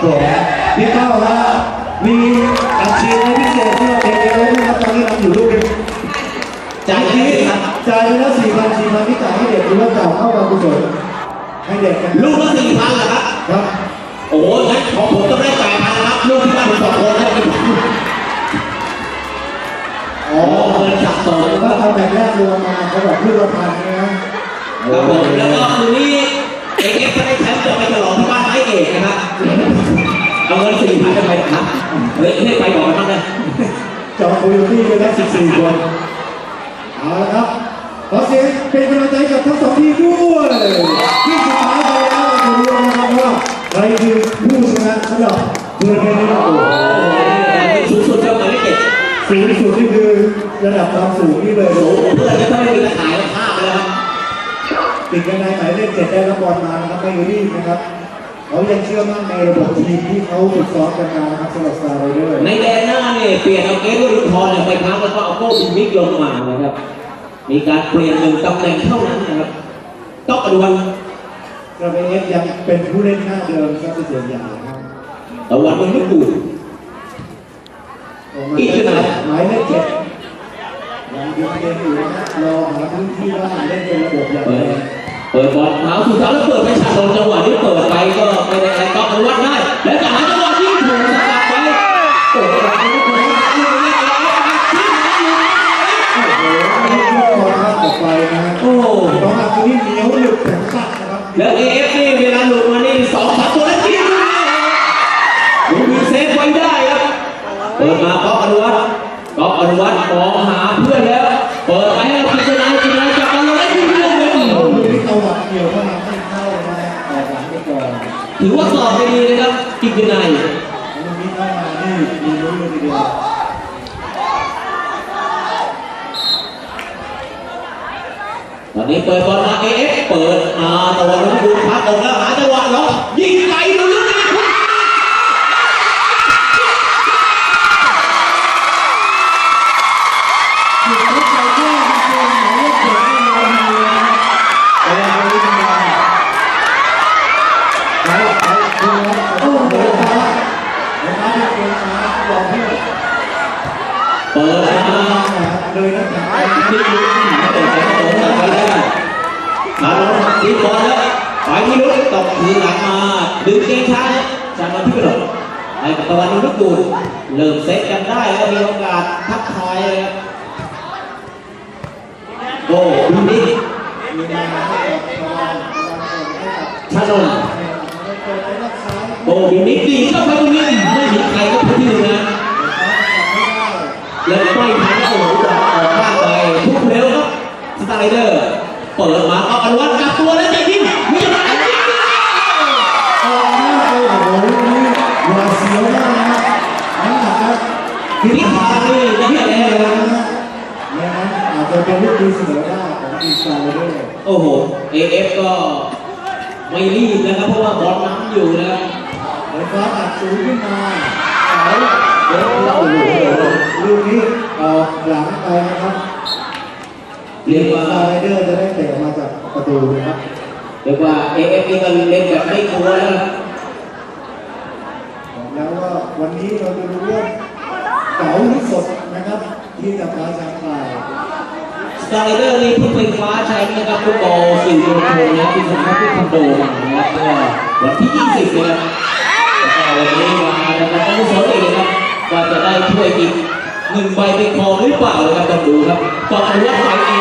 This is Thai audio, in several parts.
ครับผมพี่เต้าฮะมีอัดฉีดให้พิเศษที่เราเด็กๆเลยนะครับตอนนี้เราอยู่ลูกหนึงจ่ายให้ครับจ่ายไปแล้วสี่พันสี่พันที่จ่ายให้เด็กหรือว่าจ่ายเข้าการกุศลให้เด็กกันลูกละสี่พันเหรอครับครับโอ้โหงั้นของผมต้องได้แปดพันนะครับลูกที่บ้านผมสองคนนะอ๋ออ๋อเงินสะสมถ้าทำแบบแรกรวมมาเขาบอกลูกละพันนะครับผมแล้วก็คืนนี้เอเอฟก็ได้แชมป์จะไปฉลองที่บ้านไม้เอกนะครับ เอาเงินสี่พันจะไปครับเฮ้ยให้ไปบอกกันบ้างนะจองโคโยตี้ไปแล้ว14คนเอาละครับขอเสียงเป็นกำลังใจกับทั้งสองทีมด้วยที่สุดท้ายไปแล้วเราจะรู้นะครับว่าใครคือผู้ชนะสำหรับเพื่อนแค่นี้โอ้โหสูงสุดจะหมายเลขเจ็ดสูงสุดนี่คือระดับความสูงนี่เลยโอ้โหเพื่อนจะต้องไม่มีตะข่ายแล้วข้ามไปแล้วครับติดกันในหมายเลขเจ็ดได้รับบอลมานะครับไม่รีบนะครับ เขายังเชื่อมั่นในระบบทีมที่เขาฝึกซ้อมกันมานะครับสำหรับสตาร์ไรเดอร์ในแดนหน้าเนี่ยเปลี่ยนเอาเกตวรุณพรเนี่ยไปพักแล้วก็เอาโก้บินมิกลงมานะครับ มีการเปลี่ยนหนึ่งตำแหน่งเท่านั้นนะครับต้องอดวนกระเบเอฟยังเป็นผู้เล่นหน้าเดิมครับเป็นส่วนใหญ่นะครับตะวันมันไม่กูดออกมาเป็นหมายเลขเจ็ดยังยืนเล่นอยู่นะครับรอหาพื้นที่ว่างเล่นเป็นระบบอย่างเปิไรด เปิดบอลเท้าสุดท้ายแล้วเปิดไปฉากโดนจังหวะนี้เปิดไปก็ไม่ได้อะไรก็อนุวัตได้ แล้วจะหาจัง เกมช้าจากมาที่กระโดดให้กับตะวันลุกดูดเริ่มเซตกันได้แล้วมีโอกาสทักทายเลยครับโอ้ดูนี่ชานนนโอ้ดูนี่ดีเข้าไปตรงนี้ไม่มีใครก็พื้นที่หนึ่งนะแล้วไม่ทันโอ้โหบอลออกข้างไปทุกเร็วครับสตาร์ไรเดอร์เปิดมาเอาอนุวัฒน์กลับตัวแล้วจะยิ ทิศทางนี่ยังนิไม่ดแล้เดียนะนี่นะอาจจะเป็นลูกดีเสมอได้ของทีสาร์เลยด้วยโอ้โห AF ก็ไม่รีบนะครับเพราะว่าบอลน้ำอยู่นะครับเดินฟ้าอัดสูงขึ้นมาเสาเดินโอ้โหลูกนี้ออกหลังไปนะครับเรียกว่าตาร์ไรเดอร์จะได้เตะมาจากประตูนะครับเรียกว่า AF นี่ก็เล่นแบบไม่กลัวแล้วนะครับบอกแล้วว่าวันนี้เราจะรู้ว่า เก๋าหรือสดนะครับที่จะพาจาไทยสตาร์ไรเดอร์นี่เพิ่งไปคว้าแชมป์นะครับฟุตบอลสื่อมวลชนนะที่สำนักที่คอนโดมานะครับเมื่อวันที่ 20นะครับแล้วก็วันนี้มาทำการกุศลเองนะครับว่าจะได้ถ้วยอีกหนึ่งใบไปครองหรือเปล่านะครับต้องดูครับก็อนุวัฒน์ไปเอง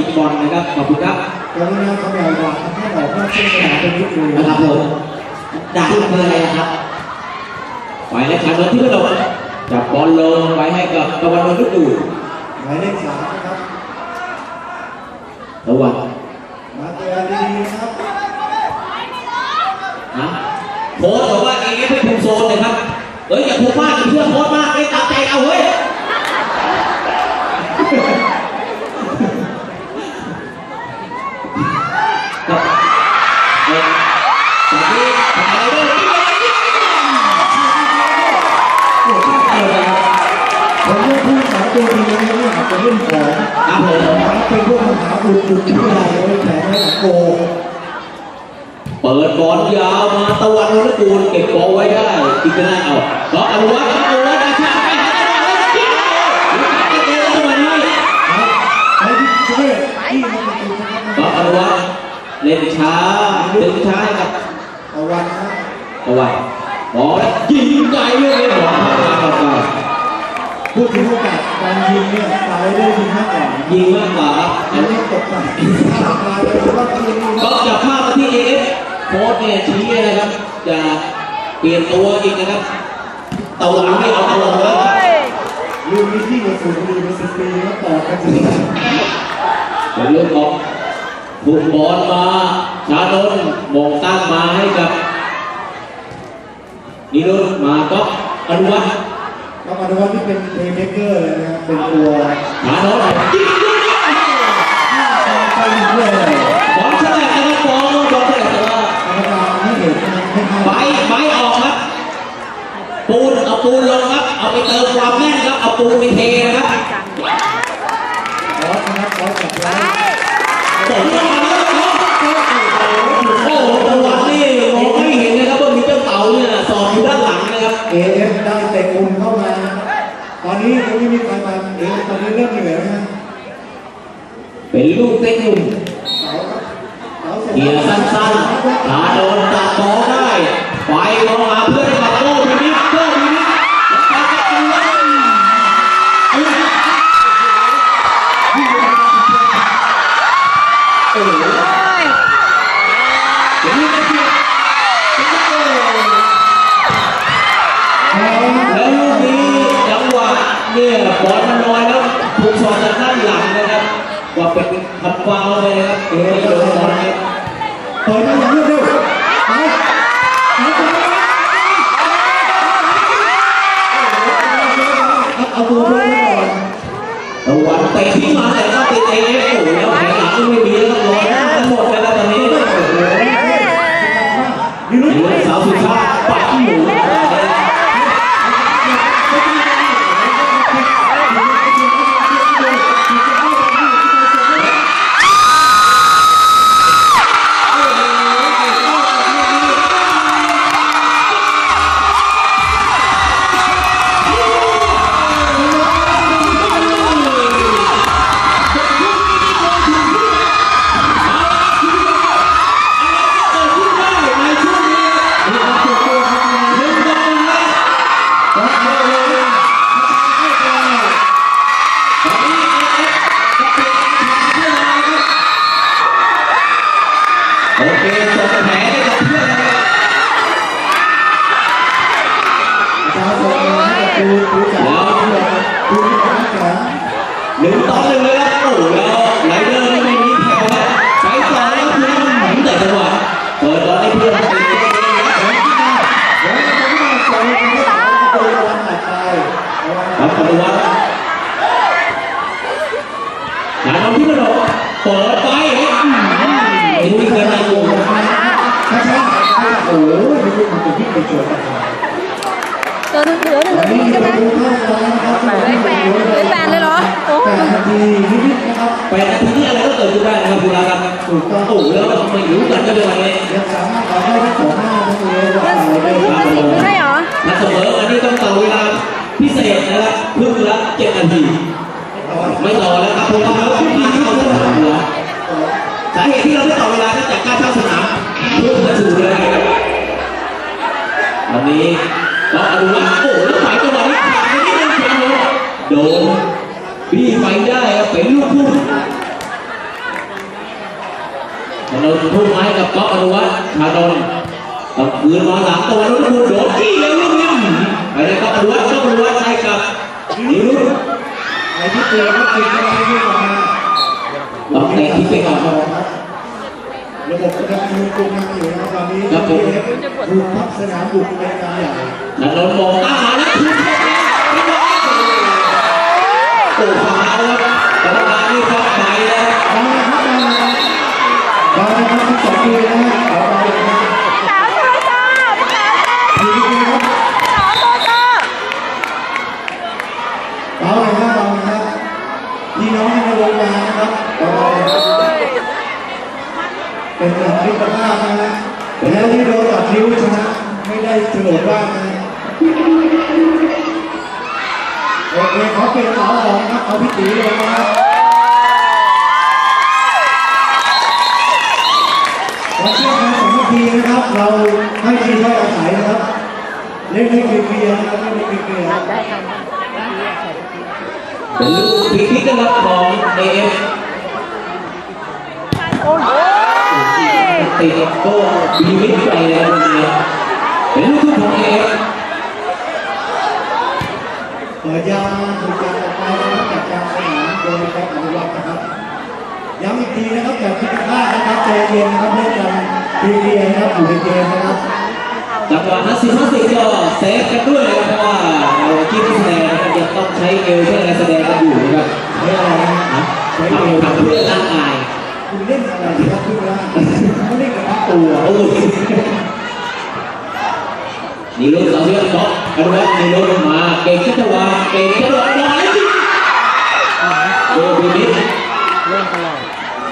บอลสปีดบอลนะครับ ขอบคุณครับกรุณาเขาแบบว่าทำให้ออกนอกเส้นสนามเป็นนิดนึงนะครับผมด่านคืออะไรนะครับไปแล้วชาโดนที่กระโดดจับบอลลงไปให้กับตะวันนฤดูหมายเลขสามครับตะวันมาเตือนดีครับนะโค้ชบอกว่าเองให้คุมโซนเลยครับเอ้ยอย่าคุมมากอย่าเชื่อโค้ชมากให้ตามใจเอาเว้ย กผู้สาวตัวดีนี้เนี่ยเป็นเรื่องของครับผมครับเป็นพวกมหาบุญบุญที่เราไว้แผงไว้หลังโกเปิดบอลยาวมาตะวันนกูลเก็บบอลไว้ได้อีกก็ได้เอาก็อนุวัฒน์อนุวัฒน์อาชาไปหาตะวันแล้วยิงเลยรู้จักกันเองแล้วทำไมนี่ไอ้ที่ช่วยที่มันเป็นตันะครับก็อนุวัฒน์เล่นช้าเล่นช้าให้กับเอาวันนะตะวันบอลแล้วยิงไกลเลยบอลเข้ามาเข้ามา พูดถึงโอกาสการยิงเนี่ยสายได้ยิงมากกว่ายิงมากกว่าครับอันนี้ตกไปถ้ามาเลยว่าทีมนี้ก็จับภาพมาที่เอฟโค้ชเนี่ยชี้นะครับ จะเปลี่ยนตัวอีกนะครับตะวันไม่เอาตะวันแล้วลูกนี้ที่กระสุนดีมาสิบปีแล้วต่อกันถึงเป็นเรื่องของถูกบอลมาชาโดนมงตั้งมาให้กับนิรุตมาก็อนุวัฒน์ ก็มาดูว่าที่เป็นเพลย์เมเกอร์เลยนะครับเป็นตัวชาโดนยิงยิงยิงไปยิงเลยบอลฉลับนะครับบอลบอลฉลับแต่ว่ากรรมการไม่เห็นนะครับไม้ไม้ออกครับ ปูนเอาปูนลงครับ เอาไปเติมความแน่นครับเอาปูนไปเทนะครับบอสนะครับบอสจับไว้ผมก็มาแล้วครับโอ้โหตะวันนี่มองไม่เห็นนะครับว่ามีเจ้าเต่าเนี่ยสอดอยู่ด้านหลังนะครับเอเอฟได้เตะมุมเข้ามา ตอนนี้ยังไม่มีใครมาเอฟตอนนี้เริ่มเหนื่อยแล้วนะเป็นลูกเต็กหนุ่มเสาครับเสาเสร็จเกียร์สั้นๆหาโดนตัดบอลได้ไปมองหา เลยนะครับเอไม่โดนบอลครับเปิดมา ตัวนึงเหลือหนึ่งนาทีใช่ไหมไปดูภาพแล้วนะครับเลยแปดเลยแปดเลยเหรอ โอ้แปดนาทีนิดๆนะครับแปดนาทีนี่อะไรก็เกิดขึ้นได้นะครับคุณอาครับถูกต้องโอ้โหแล้วทำไมรู้กันก็เดือนนี้ยังสามารถขอได้ที่ของหน้าทั้งเลยมันอะไรมันได้ยี่สิบไม่ใช่เหรอถ้าเสมออันนี้ต้องต่อเวลาพิเศษนะครับครึ่งละเจ็ดนาทีไม่ต่อแล้วครับผมต้องเอาที่เข้าสนามเหรอสาเหตุที่เราไม่ต่อเวลาก็จากการเข้าสนามเพื่อจะถูกเลยนะครับ นนี้ก็อนุวัฒน์โอ้แล้วฝ่ายจังหวะนี้ขาดไปนิดนึงเพียงโดโดนบี้ไปได้ครับเป็นลูกพุ่งชานนท์พุ่งไม้กับก๊อฟอนุวัฒน์ชานนท์ต้องคืนมาหลังตะวันรุ่นโดนจี้เลยลูกนี้ไปเลยก๊อฟอนุวัฒน์ก๊อฟอนุวัฒน์ให้กับนี่ลูไอ้ที่เตือนก็ติดอะไรที่ออกมาต้องเตะที่ไปก่อนครับ ระบบกำลังมีกลุ่มงานอยู่นะครับตอนนี้ครับผม บุกพักสนามบุกเป็นการใหญ่ นันนนท์มองอาหารแล้วทุบเข้าไปโอ้ฟาวครับกรรมการนี่ครับไปแล้ว มาเลยครับมาเลยมาเลยครับทั้งสองทีมนะฮะเอาไปเลยครับ สาวตัวจ้าสาว ทีมนี้ครับ สาวตัวจ้า เอาเลยครับเอาเลยครับพี่น้องในวงการนะครับเอาเลยครับเป็นหลักมิตรภาพนะฮะ แล้วที่โดนตัดนิ้วชนะไม่ได้โฉนดว่างนะโอเคเขาเป็นสาวสองครับเอาพี่ตีลงมาครับเชื่อกันสองทีนะครับ เราให้ทีมไว้อาศัยนะครับ เล่นให้เคลียร์นะครับเล่นให้เคลียร์เป็นลูกฟรีคิกนะครับของเอฟ โอ้ย ติดก็บีมิดไปแล้วนี้เป็นลูกทุ่งของเอฟเปิดยาถูกยาออกไปนะครับจากกางสนามโดยนะครับอนุวัฒน์นะครับย้ำอีกทีนะครับแบบพิดพลาทนะครับใจเย็นนะครับเล่นกันเคลียร์ๆนะครับอยู่ในเกมนะครับจังหวะห้าสิบห้าสิบก็เซฟกันด้วยนะครับเพราะว่าเราที่แสดงนะครับยังต้องใช้เอวช่วยการแสดงกันอยู่นะครับใช้อะไรนะใช้เอวทำเพื่อร่างกาย คุณเล่นอะไรครับคุณล่ะไม่เล่นกับตัวโอ้ยนี่ลูกเราเลือกเนาะอนุวัฒน์นี่ลูกมาเก่งจังหวะเก่งจังหวะบอลจริงโกบีมิด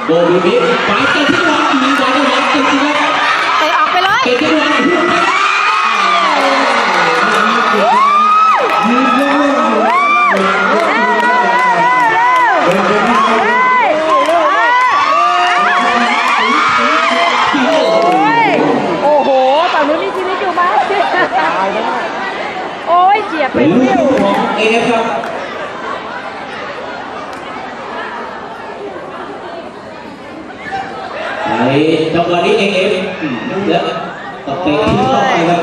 โกบีมิดไปเก่งจังหวะยิงบอลจังหวะจริงๆครับเตะออกไปเลยเก่งจังหวะ วทุ่งของเอฟครับไอ้จังหวะนี้เอฟแล้วตะเตะที่เข้าไปครับ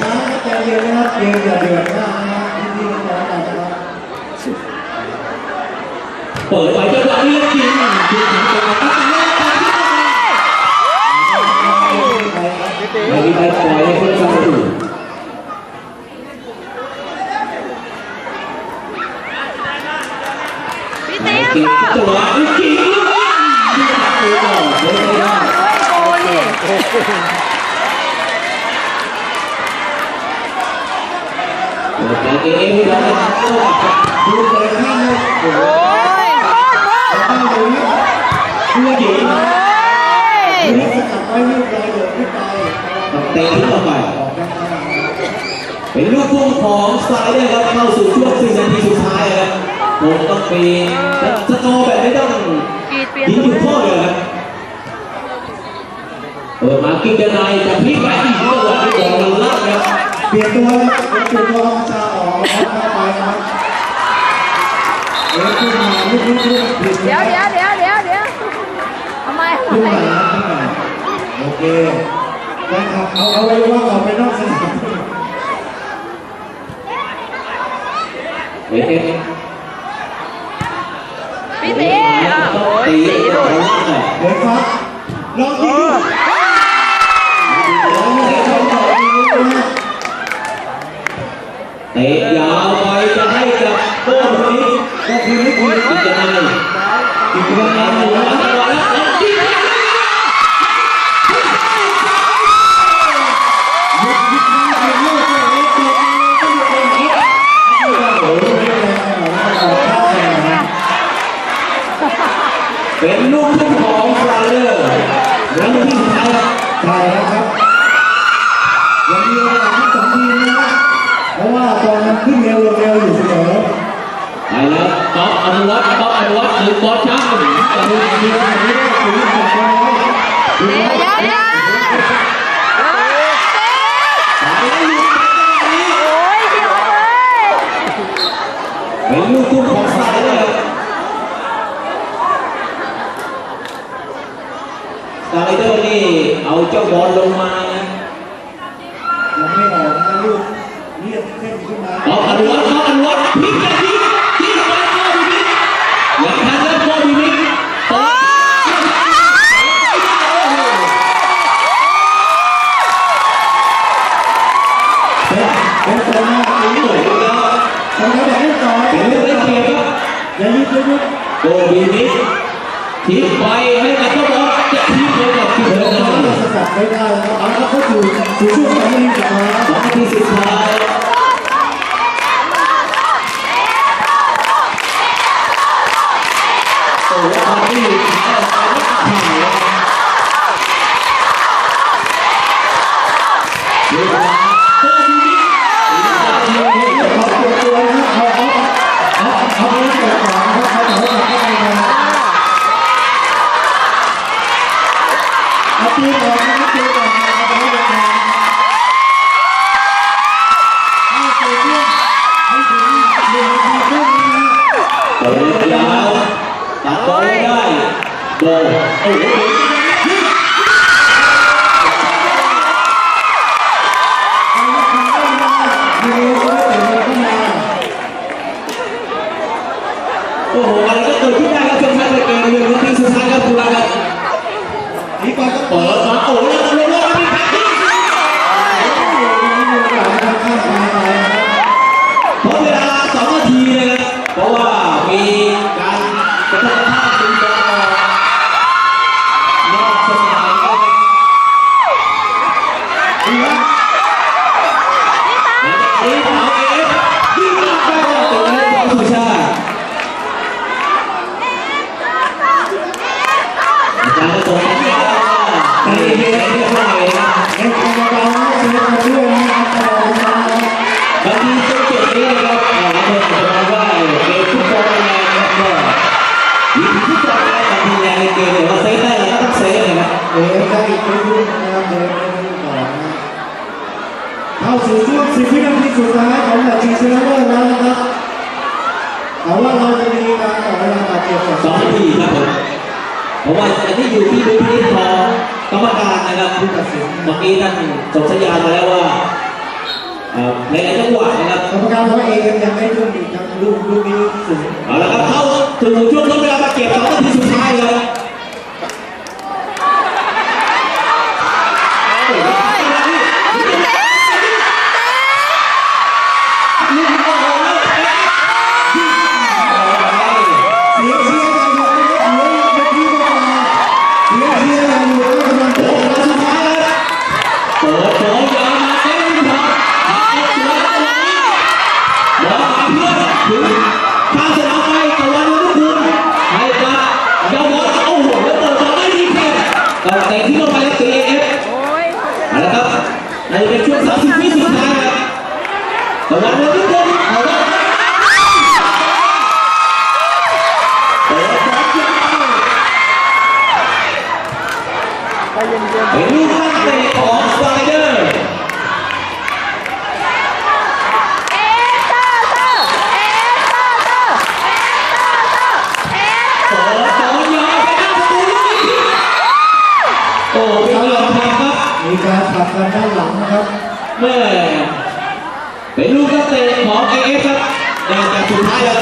ช้าๆนะครับใจเย็นนะครับเตีเก่งค่ะจังหวะนี้จริงที่ตัดตัวก่อนเลยไม่ได้ด้วยโกนี่เปิดไปเอฟแล้วเข้ากับดูเลยข้างเลยโอ้โหโอ้ยตรโคตรงนะผู้หญิงโอ้ยดูสกัดไว้ลูกลอยโดดขึ้นไปเตะเข้าไปออกด้านข้างนะครับเป็นลูกพุ่งของสไตล์เลยครับเข้าสู่ช่วงสี่นาทีสุดท้ายครับผมต้องปีสโนว์แบบไม่ ต้องกีดเปลี่ยนยิงอยู่ข้อเลยครับเปิดมากินจะนายจะพลิกไปอีกจังหวะที่บอลมันลากครับเปลี่ยนตัวนะครับเปลี่ยนตัวมาจาออกนะครับเข้าไปนะครับเอ้ยขึ้นมาลุกลุกลุกผิดเดี๋ยวเดี๋ยวเดี๋ยวเดี๋ยวเดี๋ยวทำไมขึ้นทำไมมาขึ้นมาโอเคแฟนคลับเอาเอาไว้ว่าออกไปนอกสนามเอ๊ะเอ๊ะพี่ตีอะโอ้ย ตีโดดเดี๋ยวครับลองดูลองให้ชมต่อยิงนะเตะยาวไปจะให้กับโก้นนี้ก็คือนี่คือกิจะนายอีกวันนึงจังนะ วัฒน์ก๊อฟอนุวัฒน์หรือบอลช้างหนึ่งแต่ลูกนี้ทีมนี้ถือว่าเป็นน้อยเดี๋ยวเดี๋ยวเดี๋ยวไปแล้วอยู่ในจังหวะนี้โอ้ยพี่ออสเลยเป็นลูกทุ่งของฟลาเลอร์สไลเดอร์นี่เอาเจ้าบอลลงมา สู่ช่วงของเวลาสองนาทีสุดท้าย đã có đây đồ เพราะว่าอันนี้อยู่ที่ดุลพินิจของกรรมการนะครับผู้ตัดสินเมื่อกี้ท่านส่งสัญญาณมาแล้วว่าในหลจังหวะนะครับกรรมการเขาเองยังไม่ทุ่มถึงลูกลูกนี้สูงเอาละครับเข้าถึงช่วงทดเวลามาเก็บสองนาทีสุดท้ายแล้ว ทางด้านหลังนะครับเมื่อเป็นลูกเตะของเอฟครับในแต่สุดท้ายแล้ว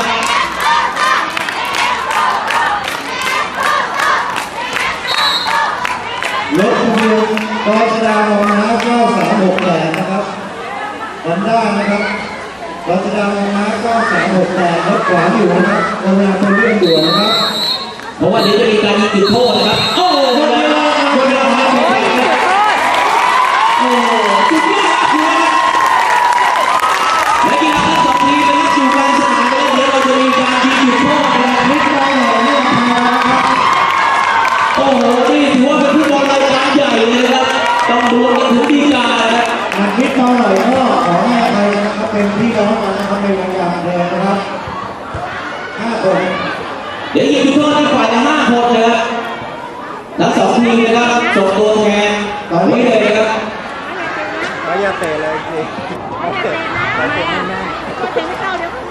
รถทะเบียนกอชดาลงนะ9368นะครับวันด้านะครับกอชดาลงนะ9368รถขวาอยู่นะครับเวลาคนะเบียนด่วนนะครับ เพราะว่าเดี๋ยวจะมีการยิงจุดโทษนะครับ นี้นะครับส่งตัวแทนตอนนี้เลยนะครับไม่อากเตะเลยสิเตะไม่ได้เตะไม่เข้าเดี๋ยว